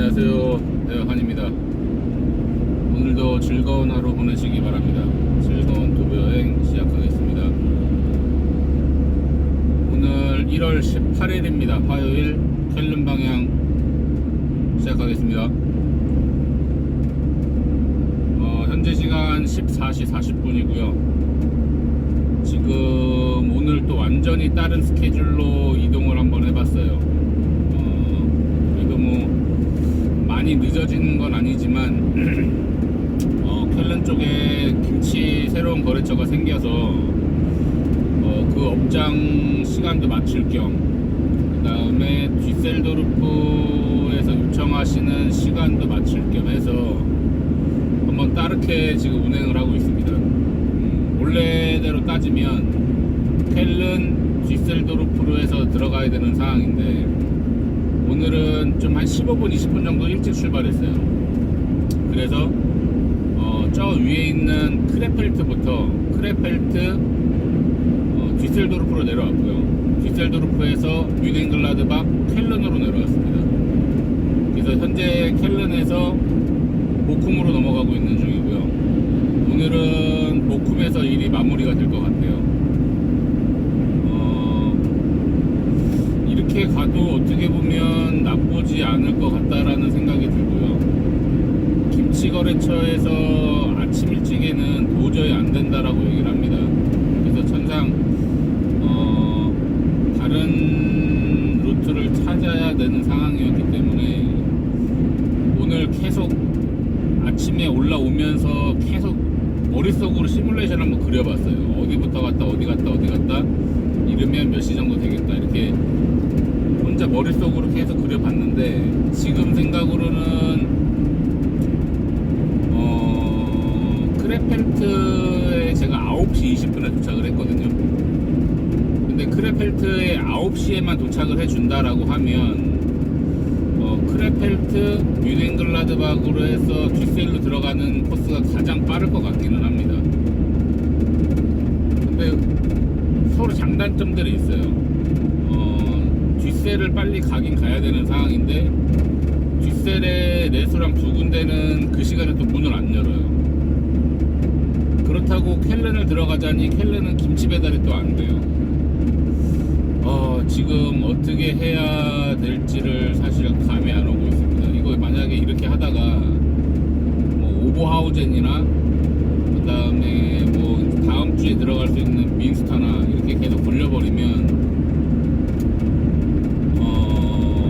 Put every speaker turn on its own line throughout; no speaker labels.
안녕하세요. 대화환입니다. 오늘도 즐거운 하루 보내시기 바랍니다. 즐거운 도보 여행 시작하겠습니다. 오늘 1월 18일입니다. 화요일 켈른 방향 시작하겠습니다. 어, 현재 시간 14시 40분이고요. 지금 오늘 또 완전히 다른 스케줄로 이동을 한번 해봤어요. 어, 그래도 뭐 많이 늦어지는 건 아니지만 어, 켈른 쪽에 김치 새로운 거래처가 생겨서 어, 그 업장 시간도 맞출 겸 그다음에 뒤셀도르프에서 요청하시는 시간도 맞출 겸 해서 한번 따르게 지금 운행을 하고 있습니다. 음, 원래대로 따지면 켈른 뒤셀도르프로 해서 들어가야 되는 상황인데 오늘은 좀 한 15분, 20분 정도 일찍 출발했어요. 그래서 어, 저 위에 있는 크레펠트부터 크레펠트 어, 뒤셀도르프로 내려왔고요. 뒤셀도르프에서 뮤겐글라드박 켈른으로 내려왔습니다. 그래서 현재 켈른에서 보쿰으로 넘어가고 있는 중이고요. 오늘은 보쿰에서 일이 마무리가 될 것 같아요. 어, 이렇게 가도 어떻게 보면 나쁘지 않을 것 같다라는 생각이 들고요. 김치 거래처에서 아침 일찍에는 도저히 안 된다라고 얘기를 합니다. 그래서 천상 어, 다른 루트를 찾아야 되는 상황이었기 때문에 오늘 계속 아침에 올라오면서 계속 머릿속으로 시뮬레이션 한번 그려봤어요. 어디부터 갔다 어디 갔다 어디 갔다 이러면 몇 시 정도 머릿속으로 계속 그려봤는데 지금 생각으로는 어, 크레펠트에 제가 9시 20분에 도착을 했거든요. 근데 크레펠트에 9시에만 도착을 해준다라고 하면 어, 크레펠트 뮤넨글라드박으로 해서 뒷셀로 들어가는 코스가 가장 빠를 것 같기는 합니다. 근데 서로 장단점들이 있어요. 어, 뒷셀을 빨리 가긴 가야 되는 상황인데 뒷셀의 내수랑 두 군데는 그 시간에 또 문을 안 열어요. 그렇다고 켈른을 들어가자니 켈른은 김치 배달이 또 안 돼요. 어, 지금 어떻게 해야 될지를 사실 감이 안 오고 있습니다. 이거 만약에 이렇게 하다가 뭐 오버하우젠이나 그 다음에 뭐 다음 주에 들어갈 수 있는 민스타나 이렇게 계속 걸려버리면 어,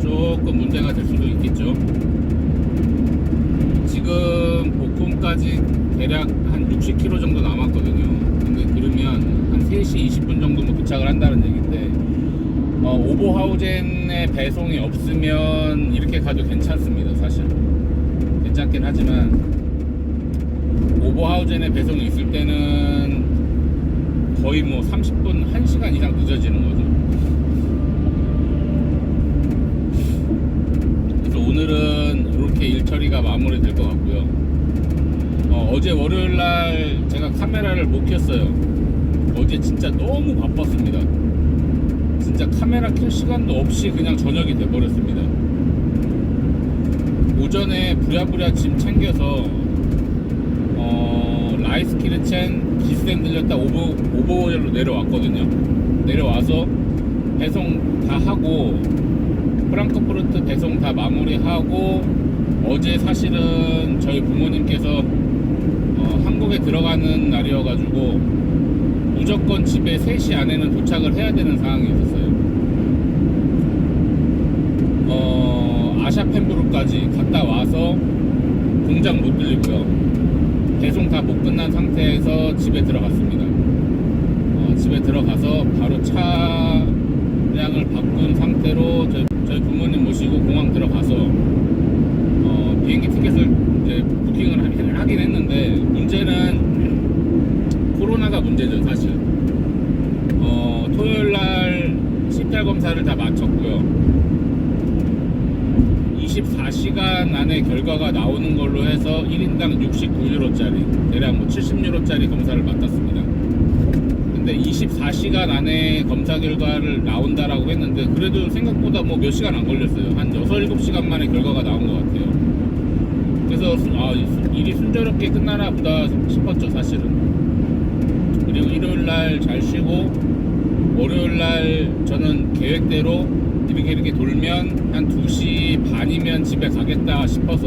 조금 문제가 될 수도 있겠죠. 지금 복음까지 대략 한 60km 정도 남았거든요. 근데 그러면 한 3시 20분 정도면 도착을 한다는 얘기인데 어, 오버하우젠의 배송이 없으면 이렇게 가도 괜찮습니다. 사실 괜찮긴 하지만 오버하우젠의 배송이 있을 때는 거의 뭐 30분, 1시간 이상 늦어지는 거죠. 그래서 오늘은 이렇게 일 처리가 마무리 될 것 같고요. 어, 제 월요일 날 제가 카메라를 못 켰어요. 어제 진짜 너무 바빴습니다. 진짜 카메라 켤 시간도 없이 그냥 저녁이 돼버렸습니다. 오전에 부랴부랴 짐 챙겨서 어, 라이스키르첸 기스덴 들렸다 오버, 오버월로 내려왔거든요. 내려와서 배송 다 하고 프랑크푸르트 배송 다 마무리하고 어제 사실은 저희 부모님께서 어, 한국에 들어가는 날이어가지고 무조건 집에 3시 안에는 도착을 해야 되는 상황이 있었어요. 어, 아샤펜부르까지 갔다 와서 공장 못 들리고요. 배송 다 못 끝난 상태에서 집에 들어갔습니다. 어, 집에 들어가서 바로 차량을 바꾼 상태로 저희, 저희 부모님 모시고 공항 들어가서 어, 비행기 티켓을 이제 부킹을 하- 하긴 했는데 문제는 코로나가 문제죠 사실. 어, 토요일 날 CPR 검사를 다 마쳤고요. 24시간 안에 결과가 나오는 걸로 해서 1인당 69유로짜리 대략 뭐 70유로짜리 검사를 맡았습니다. 근데 근데 24시간 안에 검사 결과를 나온다라고 했는데 그래도 생각보다 뭐 몇 시간 안 걸렸어요. 한 6, 7시간 만에 결과가 나온 것 같아요. 그래서 수- 아, 일이 순조롭게 끝나나 보다 싶었죠, 사실은. 그리고 일요일 날 잘 쉬고 월요일 날 저는 계획대로 이렇게 이렇게 돌면 한 2시 반이면 집에 가겠다 싶어서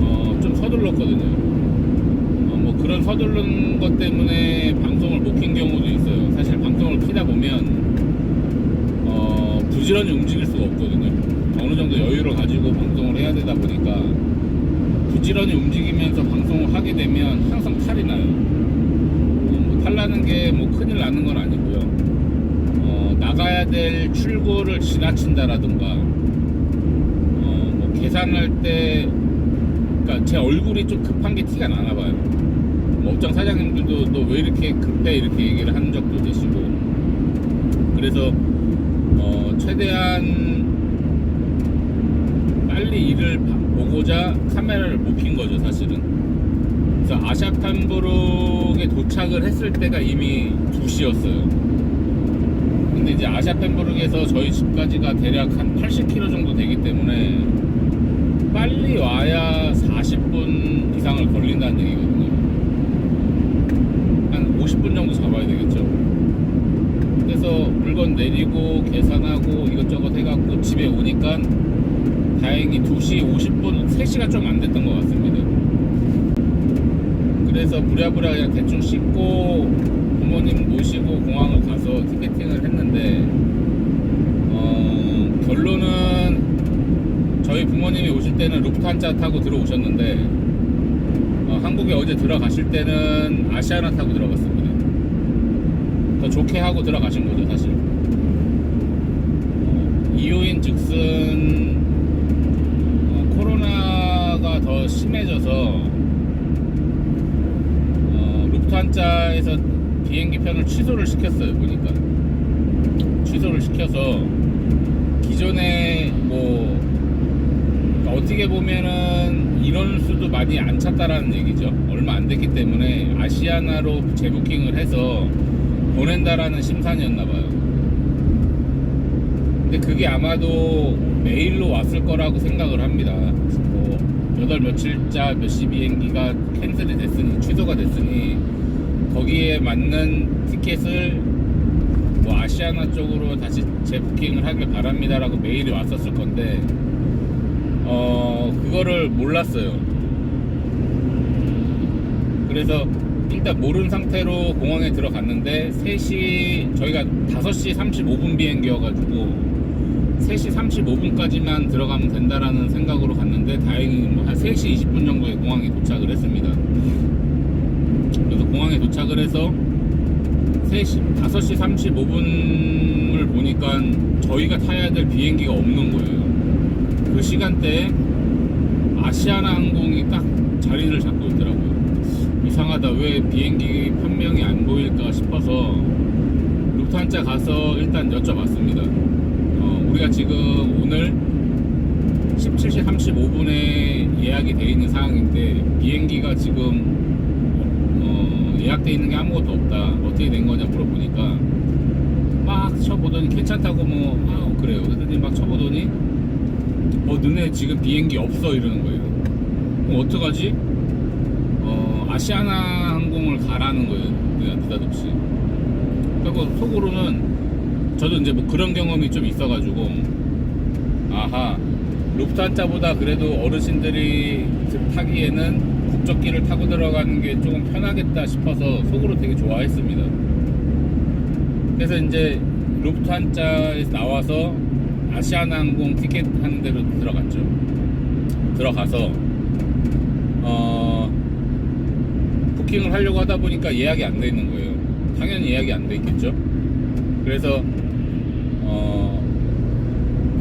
어, 좀 서둘렀거든요. 어, 뭐 그런 서두른 것 때문에 방송을 못 킨 경우도 있어요. 사실 방송을 키다 보면 어, 부지런히 움직일 수가 없거든요. 어느 정도 여유를 가지고 방송을 해야 되다 보니까 부지런히 움직이면서 방송을 하게 되면 항상 탈이 나요. 어, 뭐 탈나는 게 뭐 큰일 나는 건 아니고 될 출구를 지나친다라든가 어, 뭐 계산할 때 그러니까 제 얼굴이 좀 급한 게 티가 나나 봐요. 뭐 업장 사장님들도 너 왜 이렇게 급해 이렇게 얘기를 하는 적도 계시고 그래서 어, 최대한 빨리 일을 봐- 보고자 카메라를 못 킨 거죠 사실은. 그래서 아샤판부룩에 도착을 했을 때가 이미 2시였어요. 근데 이제 아샤펜부룩에서 저희 집까지가 대략 한 80km 정도 되기 때문에 빨리 와야 40분 이상을 걸린다는 얘기거든요. 한 50분 정도 잡아야 되겠죠. 그래서 물건 내리고 계산하고 이것저것 해갖고 집에 오니까 다행히 2시 50분, 3시가 좀 안 됐던 것 같습니다. 그래서 부랴부랴 그냥 대충 씻고 부모님 모시고 공항을 가서 티켓팅을 했는데 어, 결론은 저희 부모님이 오실 때는 루프탄자 타고 들어오셨는데 어, 한국에 어제 들어가실 때는 아시아나 타고 들어갔습니다. 더 좋게 하고 들어가신 거죠 사실. 어, 이유인 즉슨 어, 코로나가 더 심해져서 어, 루프탄자에서 비행기 편을 취소를 시켰어요 보니까. 취소를 시켜서 기존에 뭐 어떻게 보면은 인원수도 많이 안 찼다라는 얘기죠. 얼마 안 됐기 때문에 아시아나로 재부킹을 해서 보낸다라는 심산이었나 봐요. 근데 그게 아마도 메일로 왔을 거라고 생각을 합니다. 뭐 여덟 며칠자 몇 시 비행기가 캔슬이 됐으니 취소가 됐으니 거기에 맞는 티켓을 뭐 아시아나 쪽으로 다시 재부킹을 하길 바랍니다라고 메일이 왔었을 건데 어 그거를 몰랐어요. 그래서 일단 모른 상태로 공항에 들어갔는데 3시 저희가 5시 35분 비행기여가지고 3시 35분까지만 들어가면 된다라는 생각으로 갔는데 다행히 뭐 한 3시 20분 정도에 공항에 도착을 했습니다. 그래서 공항에 도착을 해서 3시, 5시 35분을 보니까 저희가 타야 될 비행기가 없는 거예요. 그 시간대에 아시아나 항공이 딱 자리를 잡고 있더라고요. 이상하다. 왜 비행기 편명이 안 보일까 싶어서 루프탄자 가서 일단 여쭤봤습니다. 어, 우리가 지금 오늘 17시 35분에 예약이 돼 있는 상황인데 비행기가 지금 어, 예약돼 있는 게 아무것도 없다. 어떻게 된 거냐 물어보니까 막 쳐보더니 괜찮다고 뭐 아, 그래요. 그랬더니 막 쳐보더니 어 너네 지금 비행기 없어 이러는 거예요. 그럼 어떡하지? 어 아시아나 항공을 가라는 거예요. 그냥 느닷없이. 그리고 속으로는 저도 이제 뭐 그런 경험이 좀 있어가지고 아하 루프탄자보다 그래도 어르신들이 타기에는 국적기를 타고 들어가는 게 조금 편하겠다 싶어서 속으로 되게 좋아했습니다. 그래서 이제 루프탄자에서 나와서 아시아나 항공 티켓 하는 데로 들어갔죠. 들어가서 어 부킹을 하려고 하다 보니까 예약이 안 돼 있는 거예요. 당연히 예약이 안 돼 있겠죠. 그래서 어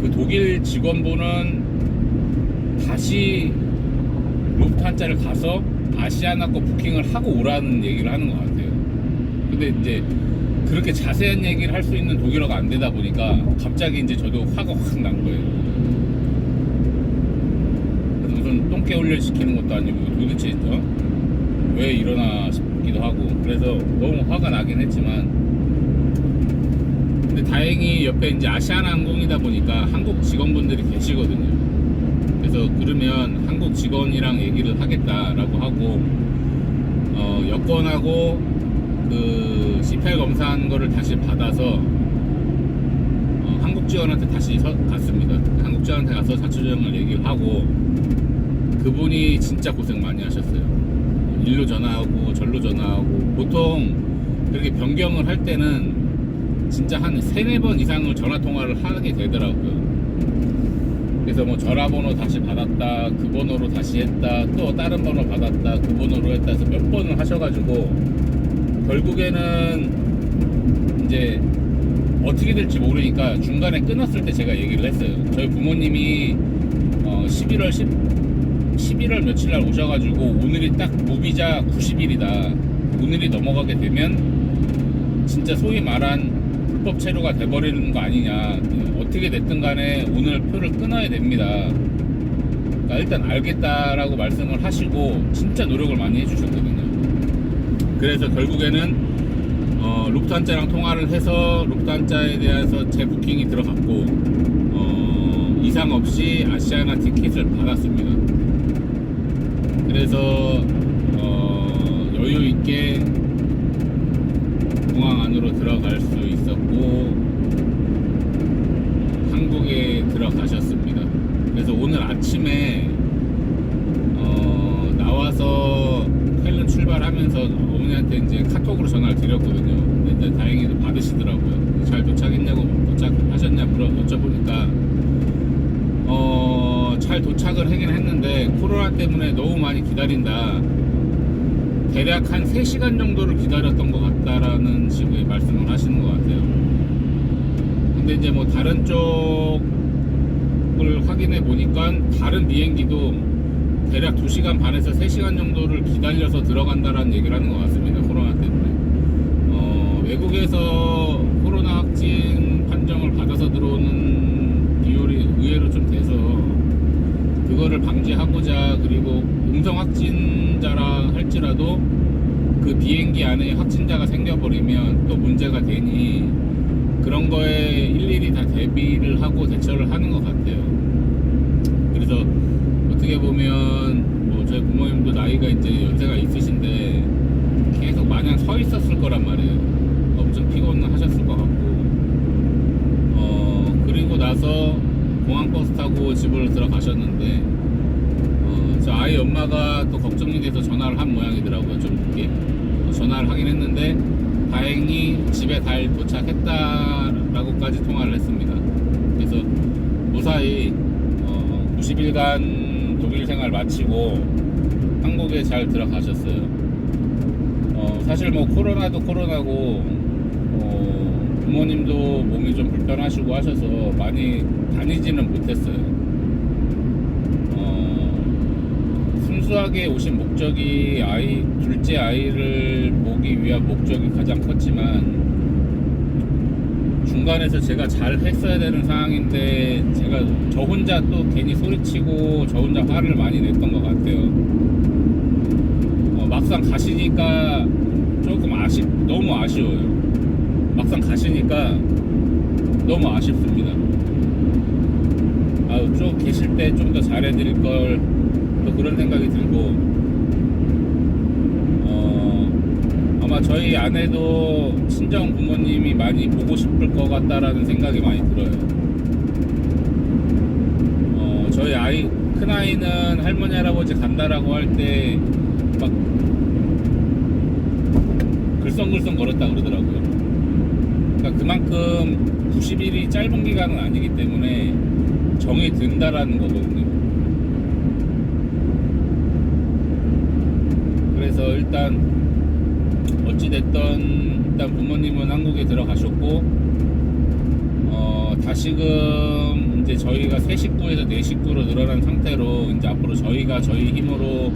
그 독일 직원분은 다시 루프탄자를 가서 아시아나 거 부킹을 하고 오라는 얘기를 하는 것 같아요. 근데 이제 그렇게 자세한 얘기를 할 수 있는 독일어가 안 되다 보니까 갑자기 이제 저도 화가 확 난 거예요. 그래서 무슨 똥개 훈련 시키는 것도 아니고 도대체 어? 왜 이러나 싶기도 하고 그래서 너무 화가 나긴 했지만 근데 다행히 옆에 이제 아시아나 항공이다 보니까 한국 직원분들이 계시거든요. 그래서 그러면 한국 직원이랑 얘기를 하겠다라고 하고 어, 여권하고 그 CPR 검사한 거를 다시 받아서 어, 한국 직원한테 다시 서- 갔습니다. 한국 직원한테 가서 자초지종을 얘기를 하고 그분이 진짜 고생 많이 하셨어요. 일로 전화하고 절로 전화하고 보통 그렇게 변경을 할 때는 진짜 한 세네 번 이상을 전화 통화를 하게 되더라고요. 그래서 뭐 전화번호 다시 받았다, 그 번호로 다시 했다, 또 다른 번호 받았다, 그 번호로 했다 해서 몇 번을 하셔가지고 결국에는 이제 어떻게 될지 모르니까 중간에 끊었을 때 제가 얘기를 했어요. 저희 부모님이 어 11월 10, 11월 며칠 날 오셔가지고 오늘이 딱 무비자 90일이다. 오늘이 넘어가게 되면 진짜 소위 말한 불법 체류가 돼버리는 거 아니냐. 어떻게 됐든 간에 오늘 표를 끊어야 됩니다. 그러니까 일단 알겠다라고 말씀을 하시고 진짜 노력을 많이 해주셨거든요. 그래서 결국에는 어, 루프탄자랑 통화를 해서 루프탄자에 대해서 재부킹이 들어갔고 어, 이상 없이 아시아나 티켓을 받았습니다. 그래서 어, 여유 있게 공항 안으로 들어갈 수 있었고 한국에 들어가셨습니다. 그래서 오늘 아침에 어, 나와서 헬른 출발하면서 어머니한테 이제 카톡으로 전화를 드렸거든요. 근데 다행히도 받으시더라고요. 잘 도착했냐고 도착하셨냐 물어 여쭤보니까 어, 잘 도착을 하긴 했는데 코로나 때문에 너무 많이 기다린다. 대략 한 3시간 정도를 기다렸던 것 같다라는 식의 말씀을 하시는 것 같아요. 근데 이제 뭐 다른 쪽 을 확인해 보니까 다른 비행기도 대략 2시간 반에서 3시간 정도를 기다려서 들어간다라는 얘기를 하는 것 같습니다. 코로나 때문에. 어, 외국에서 코로나 확진 판정을 받아서 들어오는 비율이 의외로 좀 돼서 그거를 방지하고자 그리고 음성 확진자라 할지라도 그 비행기 안에 확진자가 생겨버리면 또 문제가 되니 그런 거에 대비를 하고 대처를 하는 것 같아요. 그래서 어떻게 보면 뭐 저희 부모님도 나이가 이제 연세가 있으신데 계속 마냥 서 있었을 거란 말이에요. 엄청 피곤하셨을 것 같고 어 그리고 나서 공항 버스 타고 집을 들어가셨는데 어, 저 아이 엄마가 또 걱정이 돼서 전화를 한 모양이더라고요. 좀 늦게 어, 전화를 하긴 했는데 다행히 집에 잘 도착했다라고까지 통화를 했습니다. 그래서 무사히 어, 90일간 독일 생활 마치고 한국에 잘 들어가셨어요. 어, 사실 뭐 코로나도 코로나고 어, 부모님도 몸이 좀 불편하시고 하셔서 많이 다니지는 못했어요. 어, 순 수하게 오신 목적이 아이 둘째 아이를 보기 위한 목적이 가장 컸지만 중간에서 제가 잘 했어야 되는 상황인데 제가 저 혼자 또 괜히 소리치고 저 혼자 화를 많이 냈던 것 같아요. 어, 막상 가시니까 조금 아쉽 너무 아쉬워요. 막상 가시니까 너무 아쉽습니다. 아, 좀 계실 때 좀 더 잘해드릴 걸 또 그런 생각이 들고 어, 아마 저희 아내도 친정 부모님이 많이 보고 싶을 것 같다라는 생각이 많이 들어요. 어, 저희 아이 큰 아이는 할머니 할아버지 간다라고 할 때 막 글썽글썽 거렸다 그러더라고요. 그러니까 그만큼 90일이 짧은 기간은 아니기 때문에 정이 든다라는 거거든요. 그래서 일단 어찌됐던 일단 부모님은 한국에 들어가셨고 어 다시금 이제 저희가 세 식구에서 네 식구로 늘어난 상태로 이제 앞으로 저희가 저희 힘으로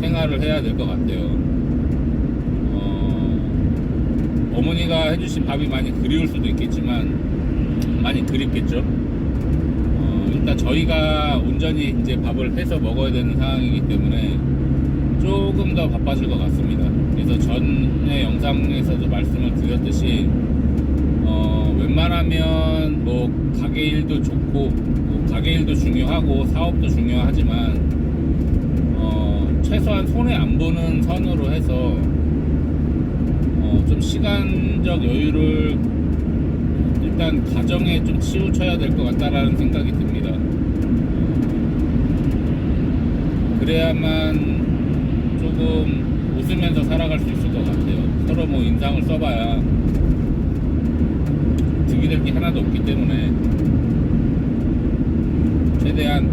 생활을 해야 될 것 같아요. 어, 어머니가 해주신 밥이 많이 그리울 수도 있겠지만 많이 그립겠죠. 어, 일단 저희가 온전히 이제 밥을 해서 먹어야 되는 상황이기 때문에 조금 더 바빠질 것 같습니다. 그래서 전에 영상에서도 말씀을 드렸듯이 어, 웬만하면 뭐 가게 일도 좋고 뭐 가게 일도 중요하고 사업도 중요하지만 어, 최소한 손해 안 보는 선으로 해서 어, 좀 시간적 여유를 일단 가정에 좀 치우쳐야 될 것 같다라는 생각이 듭니다. 그래야만 조금 웃으면서 살아갈 수 있을 것 같아요. 서로 뭐 인상을 써봐야 득이 될 게 하나도 없기 때문에 최대한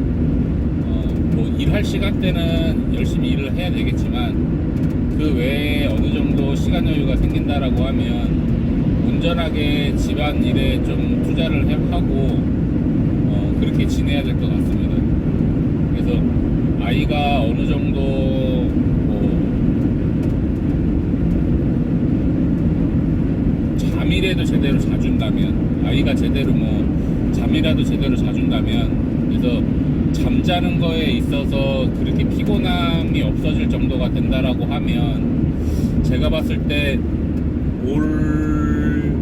어, 뭐 일할 시간대는 열심히 일을 해야 되겠지만 그 외에 어느 정도 시간 여유가 생긴다라고 하면 온전하게 집안 일에 좀 투자를 해- 하고 어, 그렇게 지내야 될 것 같습니다. 그래서 아이가 어느 정도 뭐 잠이라도 제대로 자준다면 아이가 제대로 뭐 잠이라도 제대로 자준다면 그래서 잠자는 거에 있어서 그렇게 피곤함이 없어질 정도가 된다라고 하면 제가 봤을 때 올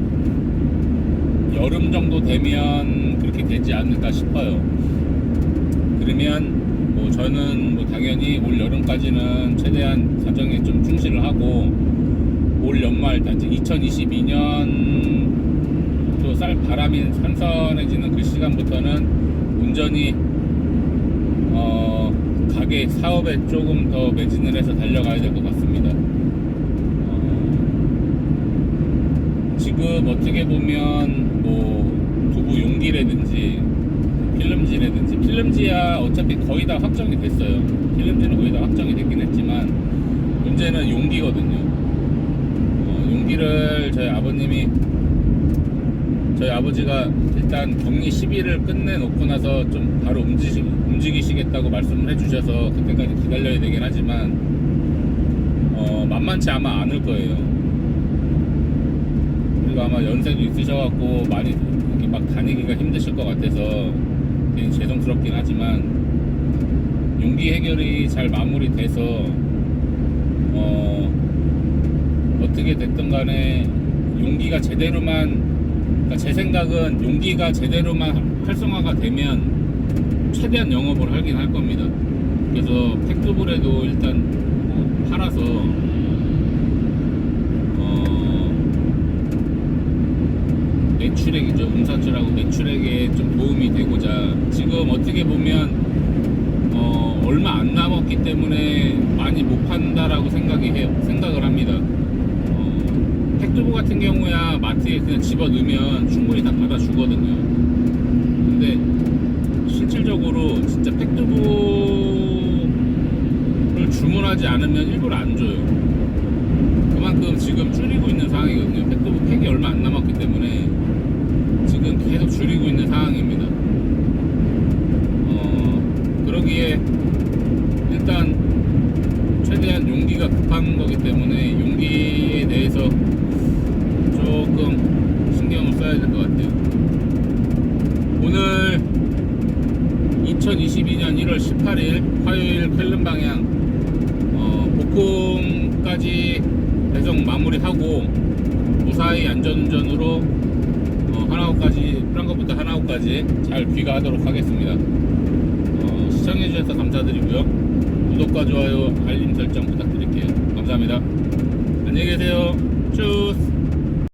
여름 정도 되면 그렇게 되지 않을까 싶어요. 그러면 뭐 저는 뭐 당연히 올 여름까지는 최대한 가정에 좀 충실을 하고 올 연말 단지 2022년 또 쌀 바람이 선선해지는 그 시간부터는 온전히 어 가게 사업에 조금 더 매진을 해서 달려가야 될 것 같습니다. 어, 지금 어떻게 보면 뭐 두부 용기라든지 필름지라든지 필름지야 어차피 거의 다 확정이 됐어요. 필름지는 거의 다 확정이 됐긴 했지만 문제는 용기거든요. 어, 용기를 저희 아버님이 저희 아버지가 일단 격리 10일을 끝내놓고 나서 좀 바로 움직이, 움직이시겠다고 말씀을 해주셔서 그때까지 기다려야 되긴 하지만 어, 만만치 아마 않을 거예요. 그리고 아마 연세도 있으셔갖고 많이 이렇게 막 다니기가 힘드실 것 같아서 죄송스럽긴 하지만 용기 해결이 잘 마무리돼서 어, 어떻게 됐든 간에 용기가 제대로만 그러니까 제 생각은 용기가 제대로만 활성화가 되면 최대한 영업을 하긴 할 겁니다. 그래서 팩트볼에도 일단 뭐 팔아서 어, 매출액이죠. 음사철하고 매출액에 좀 도움이 되고자 지금 어떻게 보면 어, 얼마 안 남았기 때문에 많이 못 판다라고 생각이 해요. 생각을 합니다. 어, 팩트보 같은 경우야 마트에 그냥 집어 넣으면 충분히 다 받아주거든요. 근데 실질적으로 진짜 팩트보를 주문하지 않으면 일부러 안 줘요. 그만큼 지금 줄이고 있는 상황이거든요. 팩트보 팩이 얼마 안 남았기 때문에 지금 계속 줄이고 있는 상황입니다. 어, 그러기에 일단 최대한 용기가 급한 거기 때문에 용기에 대해서 써야 될 것 같아요. 오늘 2022년 1월 18일 화요일 펠름 방향 어, 복콩까지 배송 마무리하고 무사히 안전운전으로 어, 하나호까지 프랑크부터 하나호까지 잘 귀가하도록 하겠습니다. 어, 시청해주셔서 감사드리고요. 구독과 좋아요, 알림 설정 부탁드릴게요. 감사합니다. 안녕히 계세요. 쭈스!